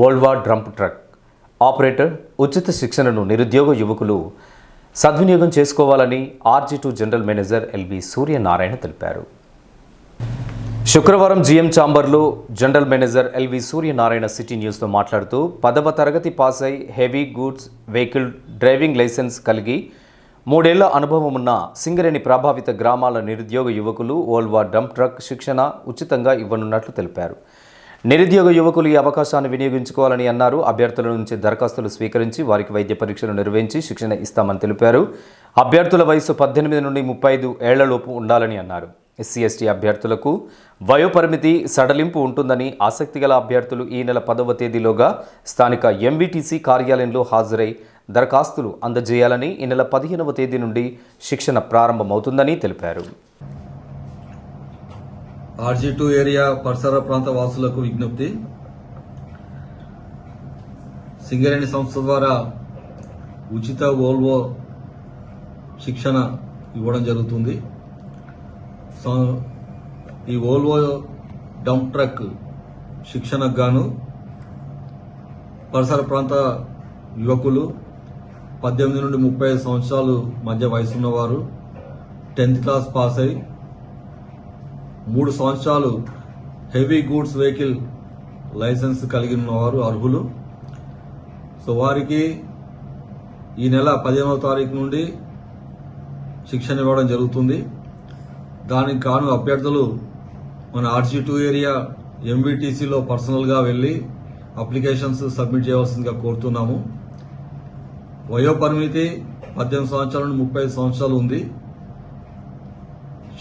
వోల్వా డ్రంప్ truck. Operator ఉచిత శిక్షణను నిరుద్యోగ యువకులు సద్వినియోగం చేసుకోవాలని RG two general manager LV Suryanarayana తెలిపారు. శుక్రవారం GM చాంబర్లో general manager LV Suryanarayana city న్యూస్తో మాట్లాడుతూ పదవ తరగతి పాస్ అయి heavy goods vehicle driving licence కలిగి మూడేళ్ళ అనుభవం ఉన్న సింగరేణి ప్రభావిత గ్రామాల నిరుద్యోగ యువకులు ఓల్వా డంప్ ట్రక్ శిక్షణ ఉచితంగా ఇవ్వనున్నట్లు తెలిపారు. నిరుద్యోగ యువకులు ఈ అవకాశాన్ని వినియోగించుకోవాలని అన్నారు. అభ్యర్థుల నుంచి దరఖాస్తులు స్వీకరించి వారికి వైద్య పరీక్షలు నిర్వహించి శిక్షణ ఇస్తామని తెలిపారు. అభ్యర్థుల వయసు పద్దెనిమిది నుండి ముప్పై ఐదు ఏళ్ళలోపు ఉండాలని అన్నారు. ఎస్సీ ఎస్టీ అభ్యర్థులకు వయోపరిమితి సడలింపు ఉంటుందని ఆసక్తిగల అభ్యర్థులు ఈ నెల పదవ తేదీలోగా స్థానిక ఎంవిటీసీ కార్యాలయంలో హాజరై దరఖాస్తులు అందజేయాలని ఈ నెల పదిహేనవ తేదీ నుండి శిక్షణ ప్రారంభమవుతుందని తెలిపారు. ఆర్జీ టూ ఏరియా పరిసర ప్రాంత వాసులకు విజ్ఞప్తి. సింగరేణి సంస్థ ద్వారా ఉచిత ఓల్వో శిక్షణ ఇవ్వడం జరుగుతుంది. సో ఈ ఓల్వో డంప్ ట్రక్ శిక్షణకు గాను పరిసర ప్రాంత యువకులు పద్దెనిమిది నుండి ముప్పై ఐదు సంవత్సరాలు మధ్య వయసున్నవారు టెన్త్ క్లాస్ పాస్ అయి మూడు సంవత్సరాలు హెవీ గూడ్స్ వెహికల్ లైసెన్స్ కలిగి ఉన్నవారు అర్హులు. సో వారికి ఈ నెల పదిహేనవ తారీఖు నుండి శిక్షణ ఇవ్వడం జరుగుతుంది. దానికి కాను అభ్యర్థులు మన ఆర్జీ టూ ఏరియా ఎంవిటీసీలో పర్సనల్గా వెళ్ళి అప్లికేషన్స్ సబ్మిట్ చేయవలసిందిగా కోరుతున్నాము. వయో పరిమితి పద్దెనిమిది సంవత్సరాల నుండి ముప్పై ఐదు సంవత్సరాలు ఉంది.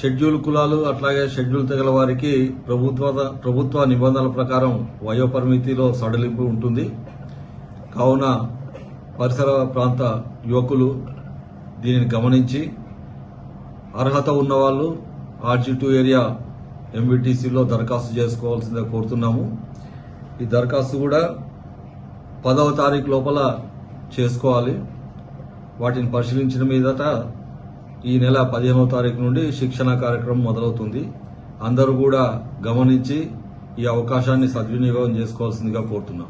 షెడ్యూల్ కులాలు అట్లాగే షెడ్యూల్ తెగల వారికి ప్రభుత్వ ప్రభుత్వ నిబంధనల ప్రకారం వయో పరిమితిలో సడలింపు ఉంటుంది. కావున పరిసర ప్రాంత యువకులు దీనిని గమనించి అర్హత ఉన్నవాళ్ళు ఆర్జీ టూ ఏరియా ఎంబీటీసీలో దరఖాస్తు చేసుకోవాల్సిందిగా కోరుతున్నాము. ఈ దరఖాస్తు కూడా పదవ తారీఖు లోపల చేసుకోవాలి. వాటిని పరిశీలించిన మీదట ఈ నెల పదిహేనవ తారీఖు నుండి శిక్షణ కార్యక్రమం మొదలవుతుంది. అందరూ కూడా గమనించి ఈ అవకాశాన్ని సద్వినియోగం చేసుకోవాల్సిందిగా కోరుతున్నాం.